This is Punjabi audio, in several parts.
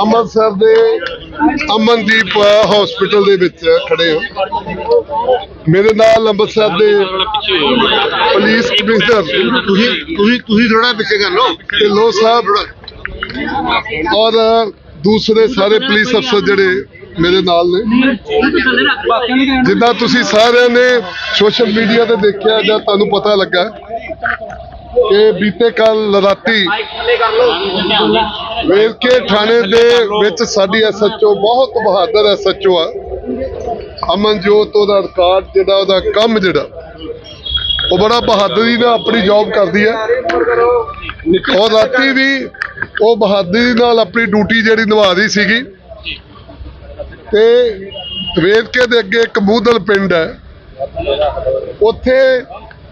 ਅੰਮ੍ਰਿਤਸਰ ਦੇ ਅਮਨਦੀਪ ਹਸਪੀਟਲ ਦੇ ਵਿੱਚ ਖੜੇ ਹਾਂ। ਮੇਰੇ ਨਾਲ ਅੰਮ੍ਰਿਤਸਰ ਦੇ ਪੁਲਿਸ ਕਮਿਸ਼ਨਰ ਤੁਸੀਂ ਤੁਸੀਂ ਤੁਸੀਂ ਥੋੜਾ ਪਿੱਛੇ ਕਰ ਲਓ। ਢਿੱਲੋਂ ਸਾਹਿਬ। ਔਰ ਦੂਸਰੇ ਸਾਰੇ ਪੁਲਿਸ ਅਫਸਰ ਜਿਹੜੇ ਮੇਰੇ ਨਾਲ ਨੇ। ਜਿੱਦਾਂ ਤੁਸੀਂ ਸਾਰਿਆਂ ਨੇ ਸੋਸ਼ਲ ਮੀਡੀਆ ਤੇ ਦੇਖਿਆ ਜਾਂ ਤੁਹਾਨੂੰ ਪਤਾ ਲੱਗਾ ਕਿ ਬੀਤੇ ਕੱਲ ਰਾਤੀ ਵੇਰਕੇ ਥਾਣੇ ਦੇ ਵਿੱਚ ਸਾਡੀ ਐਸਐਚਓ ਬਹੁਤ ਬਹਾਦਰ ਐਸਐਚਓ ਆ। ਅਮਨਜੋਤ, ਉਹਦਾ ਰਿਕਾਰਡ ਜਿਹੜਾ, ਉਹਦਾ ਕੰਮ ਜਿਹੜਾ, ਉਹ ਬੜਾ ਬਹਾਦਰੀ ਨਾਲ ਆਪਣੀ ਜੌਬ ਕਰਦੀ ਹੈ ਔਰ ਰਾਤੀ ਵੀ ਉਹ ਬਹਾਦਰੀ ਨਾਲ ਆਪਣੀ ਡਿਊਟੀ ਜਿਹੜੀ ਨਿਭਾ ਰਹੀ ਸੀਗੀ। ਤੇ ਵੇਦਕੇ ਦੇ ਅੱਗੇ ਕਬੂਦਲ ਪਿੰਡ ਹੈ। ਉੱਥੇ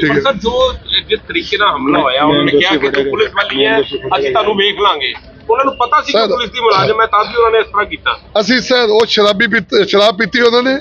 ਠੀਕ ਹੈ ਸਰ ਜੋ ਜਿਸ ਤਰੀਕੇ ਨਾਲ ਹਮਲਾ ਹੋਇਆ ਉਹਨਾਂ ਨੇ ਕਿਹਾ ਕਿ ਤੂੰ ਪੁਲਿਸ ਵਾਲੀ ਹੈ ਅਸੀਂ ਤੁਹਾਨੂੰ ਵੇਖ ਲਾਂਗੇ। ਉਹਨਾਂ ਨੂੰ ਪਤਾ ਸੀ ਕਿ ਸਰ, ਪੁਲਿਸ ਦੀ ਮੁਲਾਜ਼ਮ ਹੈ ਤਾਂ ਵੀ ਉਹਨਾਂ ਨੇ ਇਸ ਤਰ੍ਹਾਂ ਕੀਤਾ। ਅਸੀਂ ਸਰ ਉਹ ਸ਼ਰਾਬੀ ਪੀਤ- ਸ਼ਰਾਬ ਪੀਤੀ ਉਹਨਾਂ ਨੇ।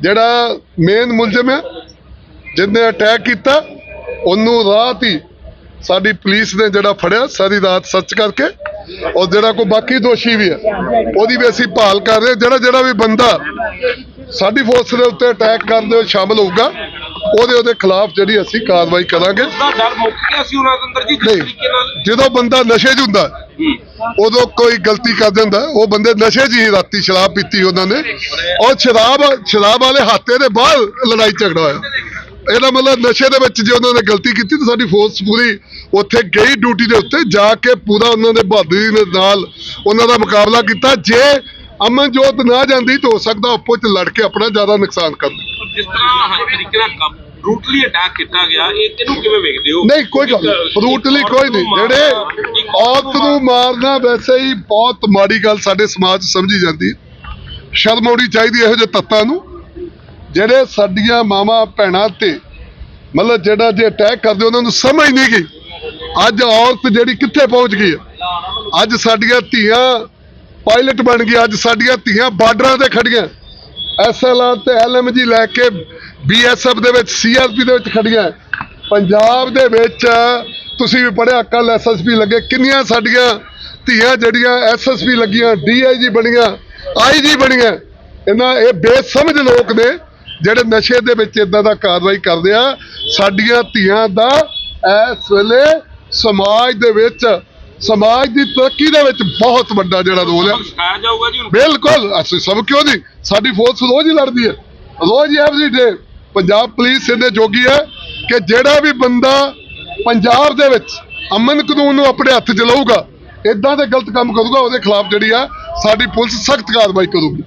ਜਿਹੜਾ ਮੇਨ ਮੁਲਜ਼ਮ ਹੈ ਜਿਹਨੇ ਅਟੈਕ ਕੀਤਾ ਉਹਨੂੰ ਰਾਤ ਹੀ ਸਾਡੀ ਪੁਲਿਸ ਨੇ ਜਿਹੜਾ ਫੜਿਆ ਸਾਰੀ ਰਾਤ ਸਰਚ ਕਰਕੇ। ਔਰ ਜਿਹੜਾ ਕੋਈ ਬਾਕੀ ਦੋਸ਼ੀ ਵੀ ਹੈ ਉਹਦੀ ਵੀ ਅਸੀਂ ਭਾਲ ਕਰ ਰਹੇ ਹਾਂ। ਜਿਹੜਾ ਜਿਹੜਾ ਵੀ ਬੰਦਾ ਸਾਡੀ ਫੋਰਸ ਦੇ ਉੱਤੇ ਅਟੈਕ ਕਰਨ ਦੇ ਵਿੱਚ ਸ਼ਾਮਲ ਹੋਊਗਾ ਉਹਦੇ ਉਹਦੇ ਖਿਲਾਫ ਜਿਹੜੀ ਅਸੀਂ ਕਾਰਵਾਈ ਕਰਾਂਗੇ। ਉਸਦਾ ਡਰ ਮੁੱਕ ਗਿਆ ਸੀ ਉਹਨਾਂ ਦੇ ਅੰਦਰ ਜੀ ਜਿਸ ਨਹੀਂ ਤਰੀਕੇ ਨਾਲ। ਜਦੋਂ ਬੰਦਾ ਨਸ਼ੇ 'ਚ ਹੁੰਦਾ ਉਦੋਂ ਕੋਈ ਗਲਤੀ ਕਰ ਦਿੰਦਾ ਉਹ ਬੰਦੇ ਨਸ਼ੇ 'ਚ ਹੀ ਰਾਤੀ ਸ਼ਰਾਬ ਪੀਤੀ ਉਹਨਾਂ ਨੇ। ਔਰ ਸ਼ਰਾਬ ਸ਼ਰਾਬ ਵਾਲੇ ਹਾਤੇ ਦੇ ਬਾਹਰ ਲੜਾਈ ਝਗੜਾ ਹੋਇਆ। ਇਹਦਾ ਮਤਲਬ ਨਸ਼ੇ ਦੇ ਵਿੱਚ ਜੇ ਉਹਨਾਂ ਨੇ ਗਲਤੀ ਕੀਤੀ ਤਾਂ ਸਾਡੀ ਫੋਰਸ ਪੂਰੀ ਉੱਥੇ ਗਈ ਡਿਊਟੀ ਦੇ ਉੱਤੇ ਜਾ ਕੇ ਪੂਰਾ ਉਹਨਾਂ ਦੇ ਬਹਾਦਰੀ ਦੇ ਨਾਲ ਉਹਨਾਂ ਦਾ ਮੁਕਾਬਲਾ ਕੀਤਾ। ਜੇ ਅਮਨਜੋਤ ਨਾ ਜਾਂਦੀ ਤਾਂ ਹੋ ਸਕਦਾ ਆਪੋ ਚ ਲੜ ਕੇ ਆਪਣਾ ਜ਼ਿਆਦਾ ਨੁਕਸਾਨ ਕਰ ਦਿੰਦੇ ਜਿਸ ਤਰ੍ਹਾਂ ਹਰ ਤਰੀਕੇ ਨਾਲ ਬਰੂਟਲੀ ਅਟੈਕ ਕੀਤਾ ਗਿਆ ਇਹ ਇਹਨੂੰ ਕਿਵੇਂ ਵੇਖਦੇ ਹੋ? ਨਹੀਂ ਕੋਈ ਗੱਲ ਫਰੂਟਲੀ ਕੋਈ ਨਹੀਂ। ਜਿਹੜੇ ਔਰਤ ਨੂੰ ਮਾਰਨਾ। ਵੈਸੇ ਹੀ ਬਹੁਤ ਮਾੜੀ ਗੱਲ ਸਾਡੇ ਸਮਾਜ 'ਚ ਸਮਝੀ ਜਾਂਦੀ ਹੈ। ਸ਼ਰਮ ਆਉਣੀ ਚਾਹੀਦੀ ਇਹੋ ਜਿਹੇ ਤੱਤਾਂ ਨੂੰ। ਜਿਹੜੇ ਸਾਡੀਆਂ ਮਾਵਾਂ ਭੈਣਾਂ ਤੇ ਮਤਲਬ ਜਿਹੜਾ ਜੇ ਅਟੈਕ ਕਰਦੇ ਉਹਨਾਂ ਨੂੰ ਸਮਝ ਨਹੀਂ ਗਈ। ਅੱਜ ਔਰਤ ਜਿਹੜੀ ਕਿੱਥੇ ਪਹੁੰਚ ਗਈ ਹੈ? ਅੱਜ ਸਾਡੀਆਂ ਧੀਆਂ ਪਾਇਲਟ ਬਣ ਗਈ ਅੱਜ ਸਾਡੀਆਂ ਧੀਆਂ ਬਾਰਡਰਾਂ ਤੇ ਖੜੀਆਂ ਐਸਐਲਆਰ ਤੇ ਐਲਐਮਜੀ ਲੈ ਕੇ ਬੀਐਸਐਫ ਦੇ ਵਿੱਚ ਸੀਆਰਪੀ ਦੇ ਵਿੱਚ ਖੜੀਆਂ। ਪੰਜਾਬ ਦੇ ਵਿੱਚ ਤੁਸੀਂ ਵੀ ਪੜਿਆ ਕੱਲ ਐਸਐਸਪੀ ਲੱਗੇ। ਕਿੰਨੀਆਂ ਸਾਡੀਆਂ ਧੀਆਂ ਜਿਹੜੀਆਂ ਐਸਐਸਪੀ ਲੱਗੀਆਂ, ਡੀਆਈਜੀ ਬਣੀਆਂ, ਆਈਜੀ ਬਣੀਆਂ। ਇਹਨਾਂ ਇਹ ਬੇਸਮਝ ਲੋਕ ਨੇ ਜਿਹੜੇ ਨਸ਼ੇ ਦੇ ਵਿੱਚ ਇਦਾਂ ਦਾ ਕਾਰਵਾਈ ਕਰਦੇ ਆ। ਸਾਡੀਆਂ ਧੀਆਂ ਦਾ ਇਸ ਵੇਲੇ ਸਮਾਜ ਦੇ ਵਿੱਚ ਸਮਾਜ ਦੀ ਤਰੱਕੀ ਦੇ ਵਿੱਚ ਬਹੁਤ ਵੱਡਾ ਜਿਹੜਾ ਰੋਲ ਹੈ ਸਿਖਾਇਆ ਜਾਊਗਾ ਜੀ ਹੁਣ ਬਿਲਕੁਲ ਅਸੀਂ ਸਭ ਕਿਉਂ ਨਹੀਂ? ਸਾਡੀ ਫੋਰਸ ਰੋਜ਼ ਹੀ ਲੜਦੀ ਹੈ। ਰੋਜ਼ ਹੀ ਐਵਰੀ ਡੇ ਪੰਜਾਬ ਪੁਲਿਸ ਇਹਦੇ ਜੋਗੀ ਹੈ ਕਿ ਜਿਹੜਾ ਵੀ ਬੰਦਾ ਪੰਜਾਬ ਦੇ ਵਿੱਚ ਅਮਨ ਕਾਨੂੰਨ ਨੂੰ ਆਪਣੇ ਹੱਥ 'ਚ ਲਊਗਾ ਇਦਾਂ ਦੇ ਗਲਤ ਕੰਮ ਕਰੂਗਾ ਉਹਦੇ ਖਿਲਾਫ ਜਿਹੜੀ ਆ ਸਾਡੀ ਪੁਲਿਸ ਸਖਤ ਕਾਰਵਾਈ ਕਰੂਗੀ।